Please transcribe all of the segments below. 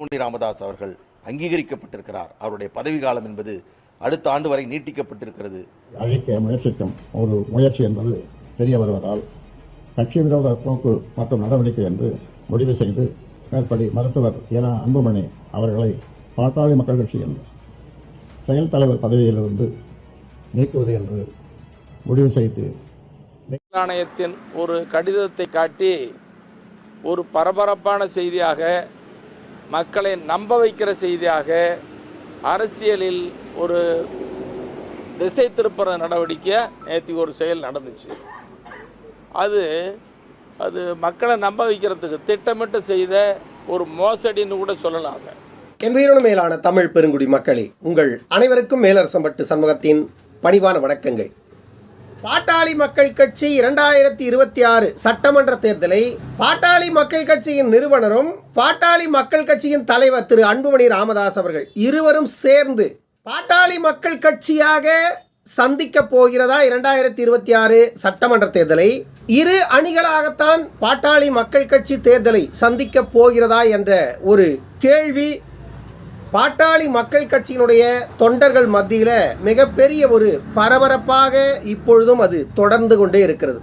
பூண்டி ராமதாஸ் அவர்கள் அங்கீகரிக்கப்பட்டிருக்கிறார். அவருடைய பதவி காலம் என்பது அடுத்த ஆண்டு வரை நீட்டிக்கப்பட்டிருக்கிறது. அழிக்க முயற்சிக்கும் ஒரு முயற்சி என்பது தெரிய வருவதால் கட்சி விரோத போக்கு மற்றும் நடவடிக்கை என்று முடிவு செய்து மேற்படி மருத்துவர் என அன்புமணி அவர்களை பாட்டாளி மக்கள் கட்சியின் செயல் தலைவர் பதவியிலிருந்து நீக்குவது என்று முடிவு செய்து ஆணையத்தின் ஒரு கடிதத்தை காட்டி ஒரு பரபரப்பான செய்தியாக மக்களை நம்ப வைக்கிற செய்தியாக அரசியலில் ஒரு திசை திருப்புற நடவடிக்கை நேற்று ஒரு செயல் நடந்துச்சு. அது அது மக்களை நம்ப வைக்கிறதுக்கு திட்டமிட்டு செய்த ஒரு மோசடின்னு கூட சொல்லலாம் அதை. என் மேலான தமிழ் பெருங்குடி மக்களே உங்கள் அனைவருக்கும் மேலரசம்பட்டு சமூகத்தின் பணிவான வணக்கங்கள். பாட்டாளி மக்கள் கட்சி இரண்டாயிரத்தி இருபத்தி ஆறு சட்டமன்ற தேர்தலை பாட்டாளி மக்கள் கட்சியின் நிறுவனரும் பாட்டாளி மக்கள் கட்சியின் தலைவர் திரு அன்புமணி ராமதாஸ் அவர்கள் இருவரும் சேர்ந்து பாட்டாளி மக்கள் கட்சியாக சந்திக்க போகிறதா இரண்டாயிரத்தி இருபத்தி ஆறு சட்டமன்ற தேர்தலை? இரு அணிகளாகத்தான் பாட்டாளி மக்கள் கட்சி தேர்தலை சந்திக்க போகிறதா என்ற ஒரு கேள்வி பாட்டாளி மக்கள் கட்சியினுடைய தொண்டர்கள் மத்தியில் மிகப்பெரிய ஒரு பரபரப்பாக இப்பொழுதும் அது தொடர்ந்து கொண்டே இருக்கிறது.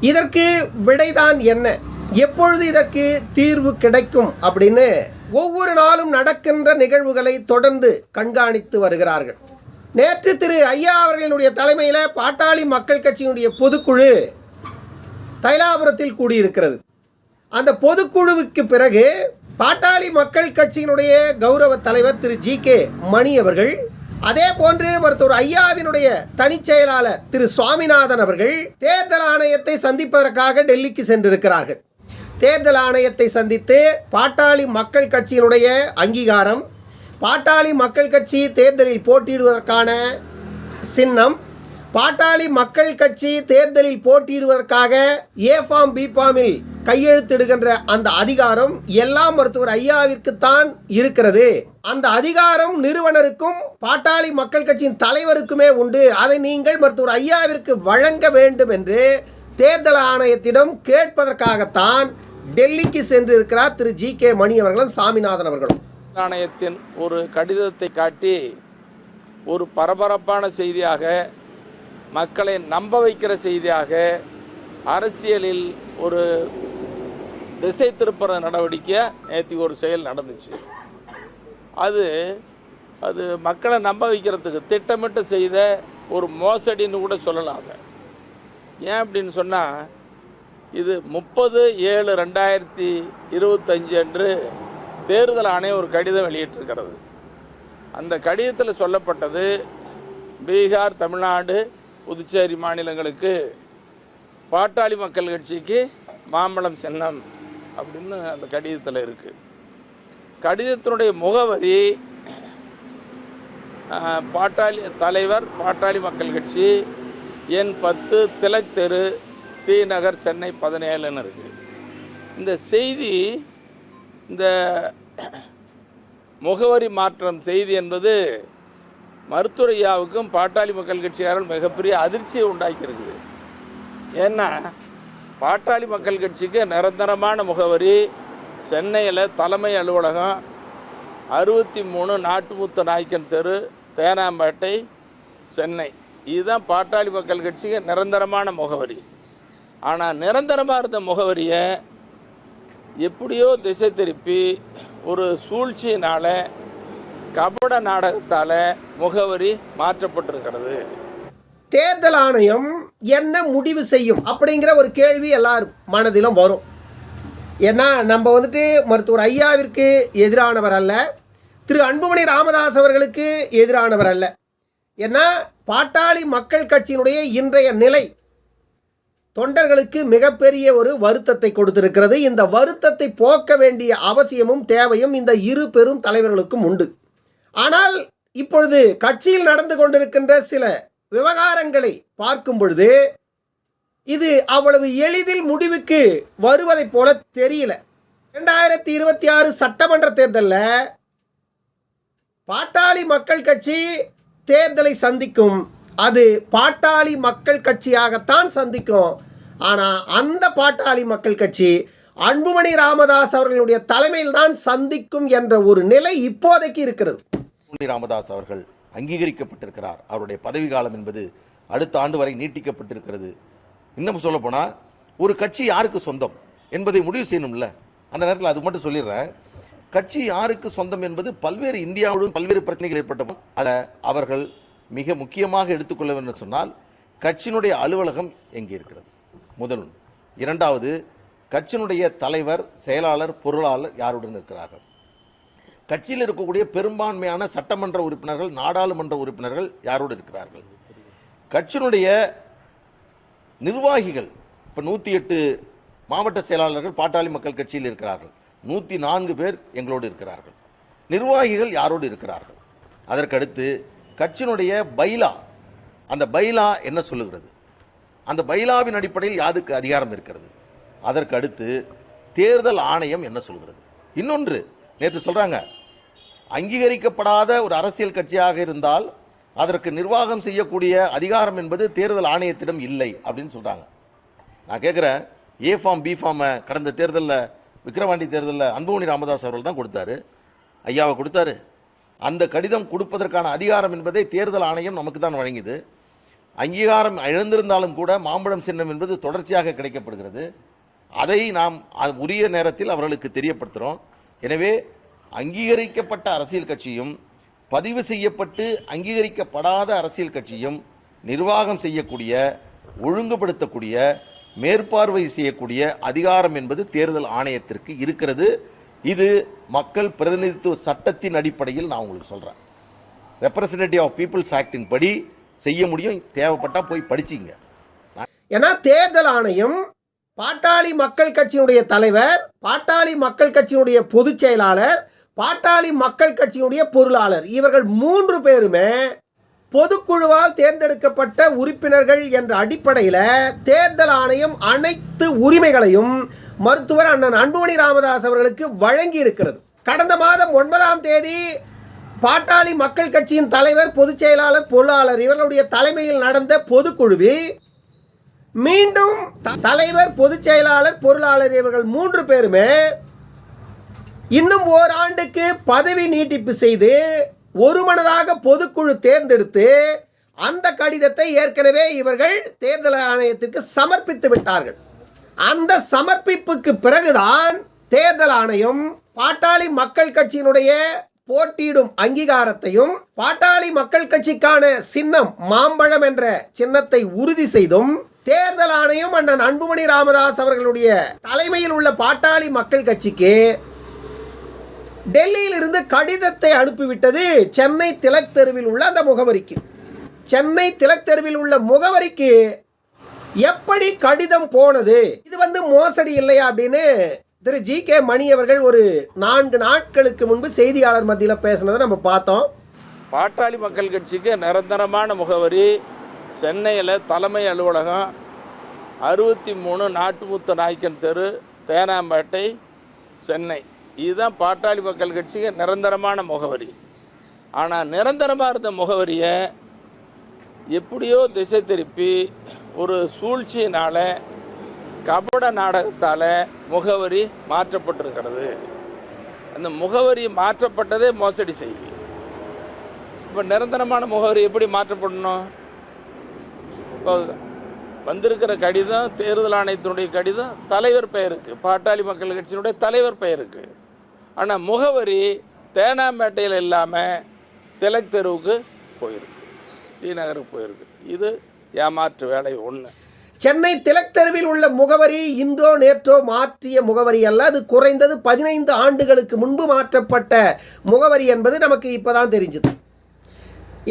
இதற்கு விடைதான் என்ன? எப்பொழுது இதற்கு தீர்வு கிடைக்கும் அப்படின்னு ஒவ்வொரு நாளும் நடக்கின்ற நிகழ்வுகளை தொடர்ந்து கண்காணித்து வருகிறார்கள். நேற்று திரு ஐயா அவர்களினுடைய தலைமையில் பாட்டாளி மக்கள் கட்சியினுடைய பொதுக்குழு தைலாபுரத்தில் கூடியிருக்கிறது. அந்த பொதுக்குழுவுக்கு பிறகு பாட்டாளி மக்கள் கட்சியினுடைய கௌரவ தலைவர் திரு ஜி கே மணி அவர்கள் அதே போன்று மருத்துவர் ஐயாவினுடைய தனிச் செயலாளர் திரு சுவாமிநாதன் அவர்கள் தேர்தல் ஆணையத்தை சந்திப்பதற்காக டெல்லிக்கு சென்றிருக்கிறார்கள். தேர்தல் ஆணையத்தை சந்தித்து பாட்டாளி மக்கள் கட்சியினுடைய அங்கீகாரம் பாட்டாளி மக்கள் கட்சி தேர்தலில் போட்டியிடுவதற்கான சின்னம் பாட்டாளி மக்கள் கட்சி தேர்தலில் போட்டியிடுவதற்காக ஏ ஃபார்ம் பி ஃபார்மில் கையெழுத்திடுகின்ற அந்த அதிகாரம் எல்லா மருத்துவர் ஐயாவிற்குத்தான் இருக்கிறது. அந்த அதிகாரம் நிறுவனருக்கும் பாட்டாளி மக்கள் கட்சியின் தலைவருக்குமே உண்டு. அதை நீங்கள் மருத்துவர் ஐயாவிற்கு வழங்க வேண்டும் என்று தேர்தல் ஆணையத்திடம் கேட்பதற்காகத்தான் டெல்லிக்கு சென்று இருக்கிறார் திரு ஜி கே மணி அவர்களும் சாமிநாதன் அவர்களும். ஆணையத்தின் ஒரு கடிதத்தை காட்டி ஒரு பரபரப்பான செய்தியாக மக்களை நம்ப வைக்கிற செய்தியாக அரசியலில் ஒரு திசை திருப்புற நடவடிக்கை நேற்று ஒரு செயல் நடந்துச்சு. அது அது மக்களை நம்ப வைக்கிறதுக்கு திட்டமிட்டு செய்த ஒரு மோசடின்னு கூட சொல்லலாம் அதை. ஏன் அப்படின்னு சொன்னால் இது முப்பது ஏழு ரெண்டாயிரத்தி இருபத்தஞ்சு அன்று தேர்தல் ஆணையம் ஒரு கடிதம் வெளியிட்டிருக்கிறது. அந்த கடிதத்தில் சொல்லப்பட்டது பீகார் தமிழ்நாடு புதுச்சேரி மாநிலங்களுக்கு பாட்டாளி மக்கள் கட்சிக்கு மாம்பழம் சின்னம் அப்படின்னு அந்த கடிதத்தில் இருக்குது கடிதத்தினுடைய முகவரி பாட்டாளி தலைவர் பாட்டாளி மக்கள் கட்சி என் பத்து திலக் தெரு தி நகர் சென்னை பதினேழுன்னு இருக்குது இந்த செய்தி இந்த முகவரி மாற்றம் செய்தி என்பது மருத்துவரையாவுக்கும் பாட்டாளி மக்கள் கட்சியாரால் மிகப்பெரிய அதிர்ச்சியை உண்டாக்கியிருக்குது. ஏன்னா பாட்டாளி மக்கள் கட்சிக்கு நிரந்தரமான முகவரி சென்னையில் தலைமை அலுவலகம் அறுபத்தி மூணு நாட்டுமுத்த நாய்க்கன் தெரு தேனாம்பேட்டை சென்னை. இதுதான் பாட்டாளி மக்கள் கட்சிக்கு நிரந்தரமான முகவரி. ஆனால் நிரந்தரமாக இருந்த முகவரியை எப்படியோ திசை திருப்பி ஒரு சூழ்ச்சியினால் கபட நாடகத்தால் முகவரி மாற்றப்பட்டிருக்கிறது. தேர்தல் ஆணையம் என்ன முடிவு செய்யும் அப்படிங்கிற ஒரு கேள்வி எல்லாரும் மனதிலும் வரும். ஏன்னா நம்ம வந்துட்டு மருத்துவர் ஐயாவிற்கு எதிரானவர் அல்ல. திரு அன்புமணி ராமதாஸ் அவர்களுக்கு எதிரானவர் அல்ல. ஏன்னா பாட்டாளி மக்கள் கட்சியினுடைய இன்றைய நிலை தொண்டர்களுக்கு மிகப்பெரிய ஒரு வருத்தத்தை கொடுத்திருக்கிறது. இந்த வருத்தத்தை போக்க வேண்டிய அவசியமும் தேவையும் இந்த இரு பெரும் தலைவர்களுக்கும் உண்டு. ஆனால் இப்பொழுது கட்சியில் நடந்து கொண்டிருக்கின்ற சில விவகாரங்களை பார்க்கும் பொழுது இது அவ்வளவு எளிதில் முடிவுக்கு வருவதைப் போல தெரியல. ரெண்டாயிரத்தி இருபத்தி ஆறு சட்டமன்ற தேர்தலில் பாட்டாளி மக்கள் கட்சி தேர்தலை சந்திக்கும். அது பாட்டாளி மக்கள் கட்சியாகத்தான் சந்திக்கும். ஆனால் அந்த பாட்டாளி மக்கள் கட்சி அன்புமணி ராமதாஸ் அவர்களுடைய தலைமையில் தான் சந்திக்கும் என்ற ஒரு நிலை இப்போதைக்கு இருக்கிறது. அன்புமணி ராமதாஸ் அவர்கள் அங்கீகரிக்கப்பட்டிருக்கிறார். அவருடைய பதவி காலம் என்பது அடுத்த ஆண்டு வரை நீட்டிக்கப்பட்டிருக்கிறது. இன்னும் சொல்லப்போனால் ஒரு கட்சி யாருக்கு சொந்தம் என்பதை முடிவு செய்யணும்ல? அந்த நேரத்தில் அது மட்டும் சொல்லிடுறேன். கட்சி யாருக்கு சொந்தம் என்பது பல்வேறு இந்தியாவுடன் பல்வேறு பிரச்சனைகள் ஏற்பட்ட அதை அவர்கள் மிக முக்கியமாக எடுத்துக்கொள்ள வேண்டும் சொன்னால் கட்சியினுடைய அலுவலகம் எங்கே இருக்கிறது? முதல் இரண்டாவது கட்சியினுடைய தலைவர் செயலாளர் பொருளாளர் யாருடன் இருக்கிறார்கள்? கட்சியில் இருக்கக்கூடிய பெரும்பான்மையான சட்டமன்ற உறுப்பினர்கள் நாடாளுமன்ற உறுப்பினர்கள் யாரோடு இருக்கிறார்கள்? கட்சியினுடைய நிர்வாகிகள் இப்போ நூற்றி எட்டு மாவட்ட செயலாளர்கள் பாட்டாளி மக்கள் கட்சியில் இருக்கிறார்கள். நூற்றி நான்கு பேர் எங்களோடு இருக்கிறார்கள். நிர்வாகிகள் யாரோடு இருக்கிறார்கள்? அதற்கடுத்து கட்சியினுடைய பைலா. அந்த பைலா என்ன சொல்லுகிறது? அந்த பைலாவின் அடிப்படையில் யாருக்கு அதிகாரம் இருக்கிறது? அதற்கு அடுத்து தேர்தல் ஆணையம் என்ன சொல்கிறது இன்னொன்று நேற்று சொல்கிறாங்க அங்கீகரிக்கப்படாத ஒரு அரசியல் கட்சியாக இருந்தால் அதற்கு நிர்வாகம் செய்யக்கூடிய அதிகாரம் என்பது தேர்தல் ஆணையத்திடம் இல்லை அப்படின்னு சொல்கிறாங்க நான் கேட்குறேன் ஏ ஃபார்ம் பி ஃபார்மை கடந்த தேர்தலில் விக்கிரவாண்டி தேர்தலில் அன்புமணி ராமதாஸ் அவர்கள் தான் கொடுத்தாரு. ஐயாவை கொடுத்தாரு. அந்த கடிதம் கொடுப்பதற்கான அதிகாரம் என்பதை தேர்தல் ஆணையம் நமக்கு தான் வழங்கியது. அங்கீகாரம் இழந்திருந்தாலும் கூட மாம்பழம் சின்னம் என்பது தொடர்ச்சியாக கிடைக்கப்படுகிறது. அதை நாம் அது உரிய நேரத்தில் அவர்களுக்கு தெரியப்படுத்துகிறோம் எனவே அங்கீகரிக்கப்பட்ட அரசியல் கட்சியும் பதிவு செய்யப்பட்டு அங்கீகரிக்கப்படாத அரசியல் கட்சியும் நிர்வாகம் செய்யக்கூடிய ஒழுங்குபடுத்தக்கூடிய மேற்பார்வை செய்யக்கூடிய அதிகாரம் என்பது தேர்தல் ஆணையத்திற்கு இருக்கிறது. இது மக்கள் பிரதிநிதித்துவ சட்டத்தின் அடிப்படையில் நான் உங்களுக்கு சொல்கிறேன் ரெப்ரசன்டேட்டிவ் ஆஃப் பீப்புள்ஸ் ஆக்டின் படி செய்ய முடியும். தேவைப்பட்டா போய் படிச்சிங்க. ஏன்னா தேர்தல் ஆணையம் பாட்டாளி மக்கள் கட்சியினுடைய தலைவர் பாட்டாளி மக்கள் கட்சியினுடைய பொதுச் செயலாளர் பாட்டாளி மக்கள் கட்சியினுடைய பொருளாளர். இவர்கள் மூன்று பேருமே பொதுக்குழுவால் தேர்ந்தெடுக்கப்பட்ட உறுப்பினர்கள் என்ற அடிப்படையில் தேர்தல் ஆணையம் அனைத்து உரிமைகளையும் மருத்துவர் அண்ணன் அன்புமணி ராமதாஸ் அவர்களுக்கு வழங்கி இருக்கிறது கடந்த மாதம் ஒன்பதாம் தேதி பாட்டாளி மக்கள் கட்சியின் தலைவர் பொதுச் செயலாளர் பொருளாளர் இவர்களுடைய தலைமையில் நடந்த பொதுக்குழுவில் மீண்டும் த- தலைவர் பொதுச் செயலாளர் பொருளாளர் இவர்கள் மூன்று பேருமே இன்னும் ஓராண்டுக்கு பதவி நீட்டிப்பு செய்து ஒருமனதாக பொதுக்குழு தேர்ந்தெடுத்து அந்த கடிதத்தை ஏற்கனவே இவர்கள் தேர்தல் ஆணையத்திற்கு சமர்ப்பித்து விட்டார்கள். அந்த சமர்ப்பிப்புக்கு பிறகுதான் தேர்தல் ஆணையம் பாட்டாளி மக்கள் கட்சியினுடைய போட்டியிடும் அங்கீகாரத்தையும் பாட்டாளி மக்கள் கட்சிக்கான சின்னம் மாம்பழம் என்ற சின்னத்தை உறுதி செய்தும் தேர்தல் ஆணையம் அண்ணன் அன்புமணி ராமதாஸ் அவர்களுடைய தலைமையில் உள்ள பாட்டாளி மக்கள் கட்சிக்கு டெல்லியில் இருந்து கடிதத்தை அனுப்பிவிட்டது சென்னை திலக் தெருவில் உள்ள அந்த முகவரிக்கு. சென்னை திலக் தெருவில் உள்ள முகவரிக்கு எப்படி கடிதம் போனது? இது வந்து மோசடி இல்லையா அப்படின்னு திரு ஜி கே மணி அவர்கள் ஒரு நான்கு நாட்களுக்கு முன்பு செய்தியாளர் மத்தியில் பேசினதை நம்ம பார்த்தோம். பாட்டாளி மக்கள் கட்சிக்கு நிரந்தரமான முகவரி சென்னையில் தலைமை அலுவலகம் அறுபத்தி மூணு நாட்டுமுத்த நாய்க்கன் தெரு தேனாம்பேட்டை சென்னை. இதுதான் பாட்டாளி மக்கள் கட்சிக்கு நிரந்தரமான முகவரி. ஆனால் நிரந்தரமாக இருந்த முகவரியை எப்படியோ திசை திருப்பி ஒரு சூழ்ச்சியினால் கபட நாடகத்தால் முகவரி மாற்றப்பட்டிருக்கிறது. அந்த முகவரி மாற்றப்பட்டதே மோசடி செய்தி. இப்போ நிரந்தரமான முகவரி எப்படி மாற்றப்படணும்? இப்போ வந்திருக்கிற கடிதம் தேர்தல் ஆணையத்தினுடைய கடிதம் தலைவர் பெயருக்கு பாட்டாளி மக்கள் கட்சியினுடைய தலைவர் பெயருக்கு. ஆனால் முகவரி தேனாம்பேட்டையில் இல்லாமல் திலக் தெருவுக்கு போயிருக்கு. டி நகருக்கு போயிருக்கு. இது ஏமாற்று வேலை ஒன்று சென்னை திலக் தெருவில் உள்ள முகவரி இன்றோ நேற்றோ மாற்றிய முகவரி அல்ல. அது குறைந்தது பதினைந்து ஆண்டுகளுக்கு முன்பு மாற்றப்பட்ட முகவரி என்பது நமக்கு இப்போதான் தெரிஞ்சது.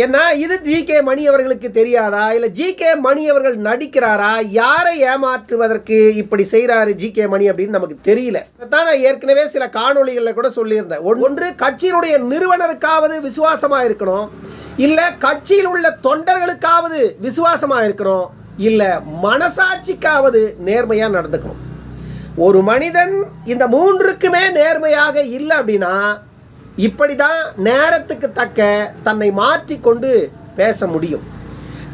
ஏன்னா இது ஜி கே மணி அவர்களுக்கு தெரியாதா? இல்லை ஜி கே மணி அவர்கள் நடிக்கிறாரா? யாரை ஏமாற்றுவதற்கு இப்படி செய்கிறாரு ஜி கே மணி அப்படின்னு நமக்கு தெரியல. தான் நான் ஏற்கனவே சில காணொளிகளில் கூட சொல்லியிருந்தேன். ஒன்று கட்சியினுடைய நிறுவனருக்காவது விசுவாசமாக இருக்கணும். இல்லை கட்சியில் உள்ள தொண்டர்களுக்காவது விசுவாசமாக இருக்கணும். இல்லை மனசாட்சிக்காவது நேர்மையாக நடந்துக்கணும். ஒரு மனிதன் இந்த மூன்றுக்குமே நேர்மையாக இல்லை அப்படின்னா இப்படி தான் நேரத்துக்கு தக்க தன்னை மாற்றிக்கொண்டு பேச முடியும்.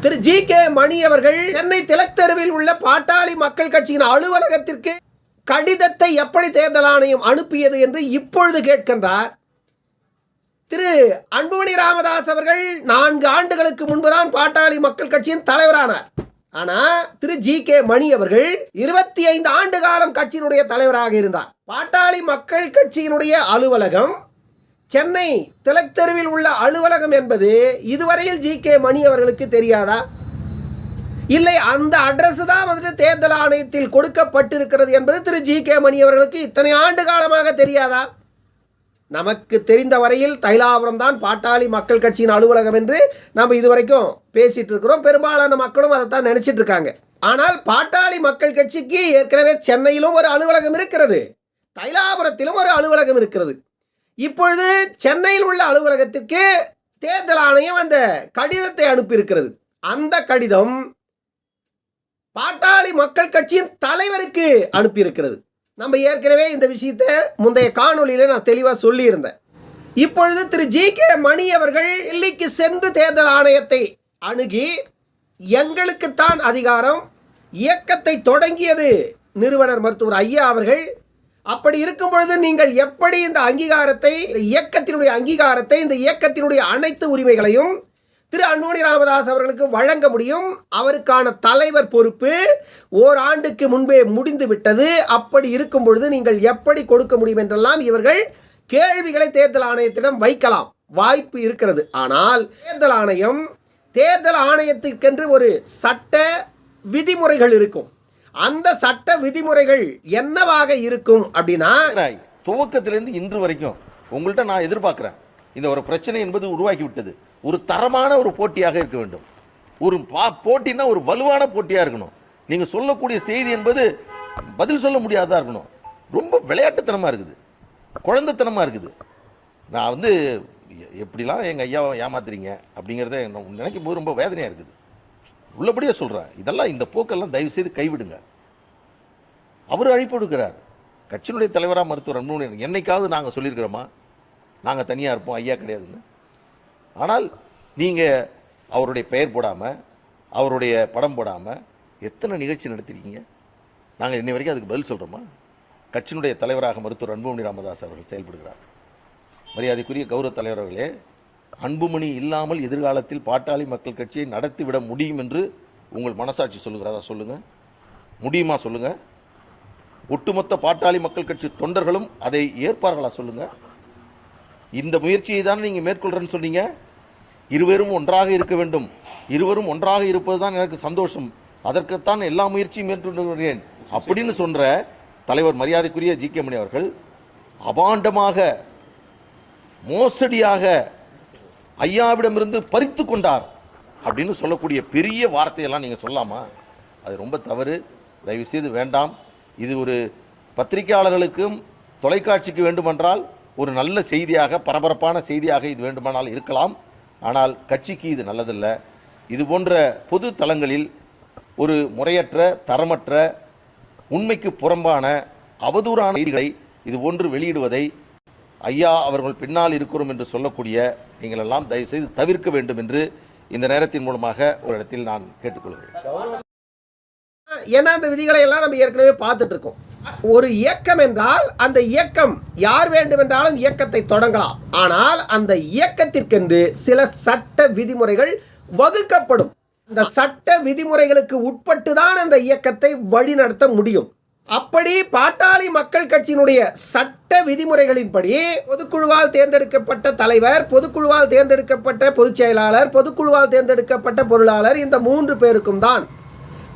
திரு ஜி கே மணி அவர்கள் சென்னை திலக் தெருவில் உள்ள பாட்டாளி மக்கள் கட்சியின் அலுவலகத்திற்கு கடிதத்தை எப்படி தேர்தல் ஆணையம் அனுப்பியது என்று இப்பொழுது கேட்கின்றார். திரு அன்புமணி ராமதாஸ் அவர்கள் நான்கு ஆண்டுகளுக்கு முன்புதான் பாட்டாளி மக்கள் கட்சியின் தலைவரானார். ஆனா திரு ஜி கே மணி அவர்கள் இருபத்தி ஐந்து ஆண்டு காலம் கட்சியினுடைய தலைவராக இருந்தார். பாட்டாளி மக்கள் கட்சியினுடைய அலுவலகம் சென்னை திலக் தெருவில் உள்ள அலுவலகம் என்பது இதுவரையில் ஜி கே மணி அவர்களுக்கு தெரியாதா? இல்லை அந்த அட்ரஸ் தான் வந்துட்டு தேர்தல் ஆணையத்தில் கொடுக்கப்பட்டிருக்கிறது என்பது திரு ஜி கே மணி அவர்களுக்கு இத்தனை ஆண்டு காலமாக தெரியாதா? நமக்கு தெரிந்த வரையில் தைலாபுரம் தான் பாட்டாளி மக்கள் கட்சியின் அலுவலகம் என்று நம்ம இதுவரைக்கும் பேசிட்டு இருக்கிறோம். பெரும்பாலான மக்களும் அதைத்தான் நினைச்சிட்டு இருக்காங்க. ஆனால் பாட்டாளி மக்கள் கட்சிக்கு ஏற்கனவே சென்னையிலும் ஒரு அலுவலகம் இருக்கிறது. தைலாபுரத்திலும் ஒரு அலுவலகம் இருக்கிறது. இப்பொழுது சென்னையில் உள்ள அலுவலகத்திற்கு தேர்தல் ஆணையம் அந்த கடிதத்தை அனுப்பியிருக்கிறது. அந்த கடிதம் பாட்டாளி மக்கள் கட்சியின் தலைவருக்கு அனுப்பியிருக்கிறது. நம்ம ஏற்கனவே இந்த விஷயத்தை முந்தைய காணொலியில் நான் தெளிவாக சொல்லியிருந்தேன். இப்பொழுது திரு ஜி கே மணி அவர்கள் டெல்லிக்கு சென்று தேர்தல் ஆணையத்தை அணுகி எங்களுக்குத்தான் அதிகாரம் இயக்கத்தை தொடங்கியது நிறுவனர் மருத்துவர் ஐயா அவர்கள் அப்படி இருக்கும் பொழுது நீங்கள் எப்படி இந்த அங்கீகாரத்தை இயக்கத்தினுடைய அங்கீகாரத்தை இந்த இயக்கத்தினுடைய அனைத்து உரிமைகளையும் திரு அன்புமணி ராமதாஸ் அவர்களுக்கு வழங்க முடியும்? அவருக்கான தலைவர் பொறுப்பு ஓராண்டுக்கு முன்பே முடிந்து விட்டது. அப்படி இருக்கும் பொழுது நீங்கள் எப்படி கொடுக்க முடியும் என்றெல்லாம் இவர்கள் கேள்விகளை தேர்தல் ஆணையத்திடம் வைக்கலாம். வாய்ப்பு இருக்கிறது. ஆனால் தேர்தல் ஆணையம் தேர்தல் ஆணையத்திற்கென்று ஒரு சட்ட விதிமுறைகள் இருக்கும். அந்த சட்ட விதிமுறைகள் என்னவாக இருக்கும் அப்படின்னா துவக்கத்திலிருந்து இன்று வரைக்கும் உங்கள்கிட்ட நான் எதிர்பார்க்கிறேன். இந்த ஒரு பிரச்சனை என்பது உருவாக்கி விட்டது ஒரு தரமான ஒரு போட்டியாக இருக்க வேண்டும். ஒரு பா போட்டினா ஒரு வலுவான போட்டியாக இருக்கணும். நீங்கள் சொல்லக்கூடிய செய்தி என்பது பதில் சொல்ல முடியாததாக இருக்கணும். ரொம்ப விளையாட்டுத்தனமாக இருக்குது. குழந்தைத்தனமாக இருக்குது. நான் வந்து எ- எப்படிலாம் எங்கள் ஐயாவை ஏமாத்துறீங்க அப்படிங்கிறத நினைக்கும் போது ரொம்ப வேதனையாக இருக்குது. உள்ளபடியே சொல்கிறேன் இதெல்லாம் இந்த போக்கெல்லாம் தயவு செய்து கைவிடுங்க. அவர் அழைப்பு விடுக்கிறார். கட்சியினுடைய தலைவராக மருத்துவர் அன்புமணி என்னைக்காவது நாங்கள் சொல்லியிருக்கிறோமா? நாங்கள் தனியாக இருப்போம் ஐயா கிடையாதுன்னு. ஆனால் நீங்கள் அவருடைய பெயர் போடாமல் அவருடைய படம் போடாமல் எத்தனை நிகழ்ச்சி நடத்திருக்கீங்க? நாங்கள் இன்னை வரைக்கும் அதுக்கு பதில் சொல்கிறோமா கட்சியினுடைய தலைவராக மருத்துவர் அன்புமணி ராமதாஸ் அவர்கள் செயல்படுகிறார். மரியாதைக்குரிய கௌரவ தலைவர்களே அன்புமணி இல்லாமல் எதிர்காலத்தில் பாட்டாளி மக்கள் கட்சியை நடத்திவிட முடியும் என்று உங்கள் மனசாட்சி சொல்லுகிறதா சொல்லுங்கள் முடியுமா சொல்லுங்கள் ஒட்டுமொத்த பாட்டாளி மக்கள் கட்சி தொண்டர்களும் அதை ஏற்பார்களா சொல்லுங்கள் இந்த முயற்சியை தான் நீங்கள் மேற்கொள்கிறேன்னு சொன்னீங்க. இருவரும் ஒன்றாக இருக்க வேண்டும். இருவரும் ஒன்றாக இருப்பது தான் எனக்கு சந்தோஷம். அதற்குத்தான் எல்லா முயற்சியும் மேற்கொண்டு வருகிறேன் அப்படின்னு சொல்கிற தலைவர் மரியாதைக்குரிய ஜி கே மணி அவர்கள் அபாண்டமாக மோசடியாக ஐயாவிடமிருந்து பறித்து கொண்டார் அப்படின்னு சொல்லக்கூடிய பெரிய வார்த்தையெல்லாம் நீங்கள் சொல்லாமா? அது ரொம்ப தவறு. தயவுசெய்து வேண்டாம். இது ஒரு பத்திரிகையாளர்களுக்கும் தொலைக்காட்சிக்கு வேண்டுமென்றால் ஒரு நல்ல செய்தியாக பரபரப்பான செய்தியாக இது வேண்டுமானால் இருக்கலாம். ஆனால் கட்சிக்கு இது நல்லதல்ல. இது போன்ற பொது தளங்களில் ஒரு முறையற்ற தரமற்ற உண்மைக்கு புறம்பான அவதூறான செய்திகளை இது போன்று வெளியிடுவதை ஐயா அவர்கள் பின்னால் இருக்கிறோம் என்று சொல்லக்கூடிய நீங்கள் எல்லாம் தயவுசெய்து தவிர்க்க வேண்டும் என்று இந்த நேரத்தின் மூலமாக ஒரு இடத்தில் நான் கேட்டுக்கொள்கிறேன். ஏன்னா அந்த விதிகளை எல்லாம் நம்ம ஏற்கனவே பார்த்துட்டு இருக்கோம். ஒரு இயக்கம் என்றால் அந்த இயக்கம் யார் வேண்டுமென்றாலும் இயக்கத்தை தொடங்கலாம். ஆனால் அந்த இயக்கத்திற்கென்று சில சட்ட விதிமுறைகள் வகுக்கப்படும். அந்த சட்ட விதிமுறைகளுக்கு உட்பட்டு தான் அந்த இயக்கத்தை வழிநடத்த முடியும். அப்படி பாட்டாளி மக்கள் கட்சியினுடைய சட்ட விதிமுறைகளின்படி பொதுக்குழுவால் தேர்ந்தெடுக்கப்பட்ட தலைவர் பொதுக்குழுவால் தேர்ந்தெடுக்கப்பட்ட பொதுச் செயலாளர் பொதுக்குழுவால் தேர்ந்தெடுக்கப்பட்ட பொருளாளர் இந்த மூன்று பேருக்கும் தான்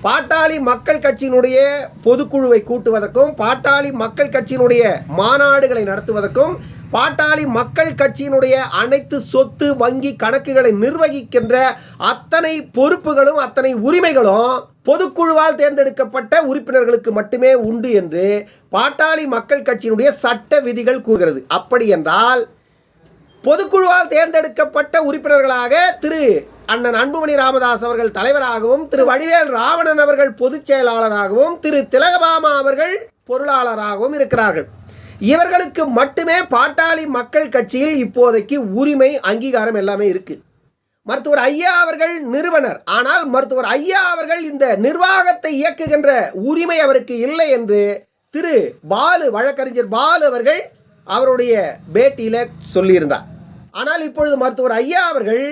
பாட்டாளி மக்கள் கட்சியினுடைய பொதுக்குழுவை கூட்டுவதற்கும் பாட்டாளி மக்கள் கட்சியினுடைய மாநாடுகளை நடத்துவதற்கும் பாட்டாளி மக்கள் கட்சியினுடைய அனைத்து சொத்து வங்கி கணக்குகளை நிர்வகிக்கின்ற அத்தனை பொறுப்புகளும் அத்தனை உரிமைகளும் பொதுக்குழுவால் தேர்ந்தெடுக்கப்பட்ட உறுப்பினர்களுக்கு மட்டுமே உண்டு என்று பாட்டாளி மக்கள் கட்சியினுடைய சட்ட விதிகள் கூறுகிறது. அப்படி என்றால் பொதுக்குழுவால் தேர்ந்தெடுக்கப்பட்ட உறுப்பினர்களாக திரு அண்ணன் அன்புமணி ராமதாஸ் அவர்கள் தலைவராகவும் திரு வடிவேல் ராவணன் அவர்கள் பொதுச் செயலாளராகவும் திரு திலகபாமா அவர்கள் பொருளாளராகவும் இருக்கிறார்கள். இவர்களுக்கு மட்டுமே பாட்டாளி மக்கள் கட்சியில் இப்போதைக்கு உரிமை அங்கீகாரம் எல்லாமே இருக்குது மருத்துவர் ஐயா அவர்கள் நிறுவனர். ஆனால் மருத்துவர் ஐயா அவர்கள் இந்த நிர்வாகத்தை இயக்குகின்ற உரிமை அவருக்கு இல்லை என்று திரு பாலு வழக்கறிஞர் பாலு அவர்கள் அவருடைய பேட்டியில் சொல்லியிருந்தார். ஆனால் இப்பொழுது மருத்துவர் ஐயா அவர்கள்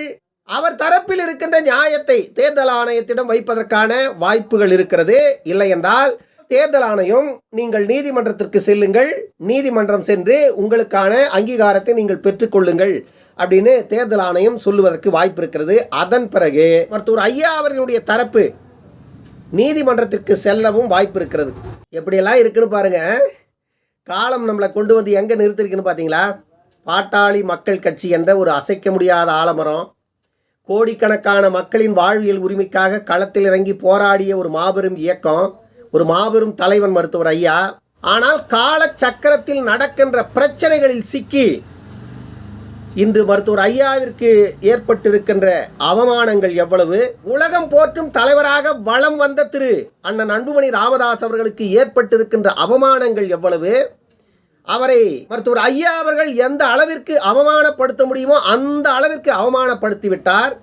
அவர் தரப்பில் இருக்கின்ற நியாயத்தை தேர்தல் ஆணையத்திடம் வைப்பதற்கான வாய்ப்புகள் இருக்கிறது. இல்லை என்றால் தேர்தல் ஆணையம் நீங்கள் நீதிமன்றத்திற்கு செல்லுங்கள். நீதிமன்றம் சென்று உங்களுக்கான அங்கீகாரத்தை நீங்கள் பெற்றுக்கொள்ளுங்கள் அப்படின்னு தேர்தல் ஆணையம் சொல்லுவதற்கு வாய்ப்பு இருக்கிறது. அதன் பிறகு மருத்துவர் ஐயா அவர்களுடைய தரப்பு நீதிமன்றத்திற்கு செல்லவும் வாய்ப்பு இருக்கிறது. எப்படியெல்லாம் இருக்குன்னு பாருங்க. காலம் நம்மளை கொண்டு வந்து எங்கே நிறுத்திருக்குன்னு பார்த்தீங்களா பாட்டாளி மக்கள் கட்சி என்ற ஒரு அசைக்க முடியாத ஆலமரம். கோடிக்கணக்கான மக்களின் வாழ்வியல் உரிமைக்காக களத்தில் இறங்கி போராடிய ஒரு மாபெரும் இயக்கம் ஒரு மாபெரும் தலைவன் மருத்துவர் ஐயா. ஆனால் கால சக்கரத்தில் நடக்கின்ற பிரச்சனைகளில் சிக்கி இன்று மருத்துவர் ஐயாவிற்கு ஏற்பட்டிருக்கின்ற அவமானங்கள் எவ்வளவு? உலகம் போற்றும் தலைவராக வளம் வந்த திரு அண்ணன் அன்புமணி ராமதாஸ் அவர்களுக்கு ஏற்பட்டிருக்கின்ற அவமானங்கள் எவ்வளவு? அவரை மருத்துவர் ஐயா அவர்கள் எந்த அளவிற்கு அவமானப்படுத்த முடியுமோ அந்த அளவிற்கு அவமானப்படுத்திவிட்டார்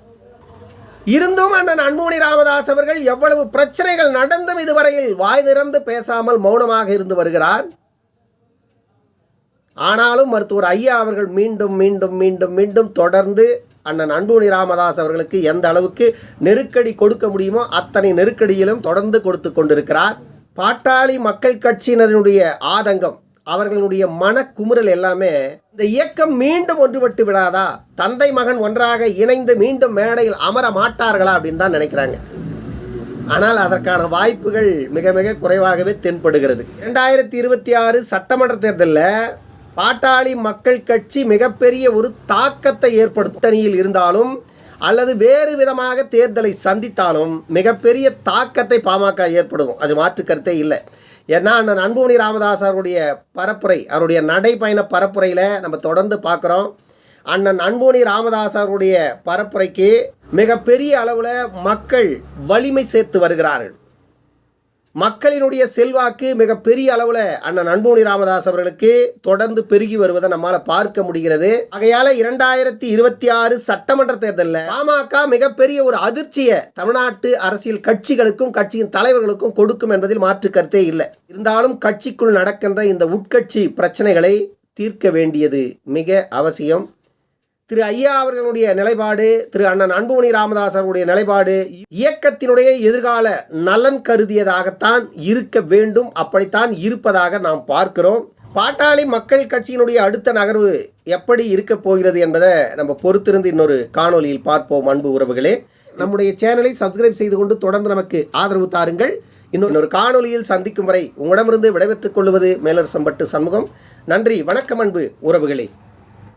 இருந்தும் அண்ணன் அன்புமணி ராமதாஸ் அவர்கள் எவ்வளவு பிரச்சனைகள் நடந்தும் இதுவரையில் வாய் திறந்து பேசாமல் மௌனமாக இருந்து வருகிறார். ஆனாலும் மருத்துவர் ஐயா அவர்கள் மீண்டும் மீண்டும் மீண்டும் மீண்டும் தொடர்ந்து அண்ணன் அன்புமணி ராமதாஸ் அவர்களுக்கு எந்த அளவுக்கு நெருக்கடி கொடுக்க முடியுமோ அத்தனை நெருக்கடியிலும் தொடர்ந்து கொடுத்து கொண்டிருக்கிறார். பாட்டாளி மக்கள் கட்சியினருடைய ஆதங்கம் அவர்களுடைய மனக்குமுறல் எல்லாமே இந்த இயக்கம் மீண்டும் ஒன்றுபட்டு விடாதா? தந்தை மகன் ஒன்றாக இணைந்து மீண்டும் மேடையில் அமர மாட்டார்களா அப்படின்னு தான் நினைக்கிறாங்க. ஆனால் அதற்கான வாய்ப்புகள் மிக மிக குறைவாகவே தென்படுகிறது. இரண்டாயிரத்தி இருபத்தி ஆறு சட்டமன்ற தேர்தலில் பாட்டாளி மக்கள் கட்சி மிகப்பெரிய ஒரு தாக்கத்தை ஏற்படுத்தணியில் இருந்தாலும் அல்லது வேறு விதமாக தேர்தலை சந்தித்தாலும் மிகப்பெரிய தாக்கத்தை பாமக ஏற்படும். அது மாற்று கருத்தே இல்லை. ஏன்னா அண்ணன் அன்புமணி ராமதாஸ் அவருடைய பரப்புரை அவருடைய நடைப்பயண பரப்புரையில் நம்ம தொடர்ந்து பார்க்குறோம். அண்ணன் அன்புமணி ராமதாஸ் அவருடைய பரப்புரைக்கு மிகப்பெரிய அளவில் மக்கள் வலிமை சேர்த்து வருகிறார்கள். மக்களினுடைய செல்வாக்கு மிகப்பெரிய அளவில் அண்ணன் அன்புமணி ராமதாஸ் அவர்களுக்கு தொடர்ந்து பெருகி வருவதை நம்மால் பார்க்க முடிகிறது. ஆகையால இரண்டாயிரத்தி இருபத்தி ஆறு சட்டமன்ற தேர்தலில் பாமக மிகப்பெரிய ஒரு அதிர்ச்சியை தமிழ்நாட்டு அரசியல் கட்சிகளுக்கும் கட்சியின் தலைவர்களுக்கும் கொடுக்கும் என்பதில் மாற்று கருத்தே இல்லை. இருந்தாலும் கட்சிக்குள் நடக்கின்ற இந்த உட்கட்சி பிரச்சனைகளை தீர்க்க வேண்டியது மிக அவசியம். திரு ஐயா அவர்களுடைய நிலைப்பாடு திரு அண்ணன் அன்புமணி ராமதாஸ் அவருடைய நிலைப்பாடு இயக்கத்தினுடைய எதிர்கால நலன் கருதியதாகத்தான் இருக்க வேண்டும் அப்படித்தான் இருப்பதாக நாம் பார்க்கிறோம். பாட்டாளி மக்கள் கட்சியினுடைய அடுத்த நகர்வு எப்படி இருக்க போகிறது என்பதை நம்ம பொறுத்திருந்து இன்னொரு காணொலியில் பார்ப்போம் அன்பு உறவுகளே. நம்முடைய சேனலை சப்ஸ்கிரைப் செய்து கொண்டு தொடர்ந்து நமக்கு ஆதரவு தாருங்கள். இன்னொரு காணொலியில் சந்திக்கும் வரை உங்களிடமிருந்து விடைபெற்றுக் கொள்வது மேலரசம்பட்டு சண்முகம். நன்றி வணக்கம் அன்பு உறவுகளே.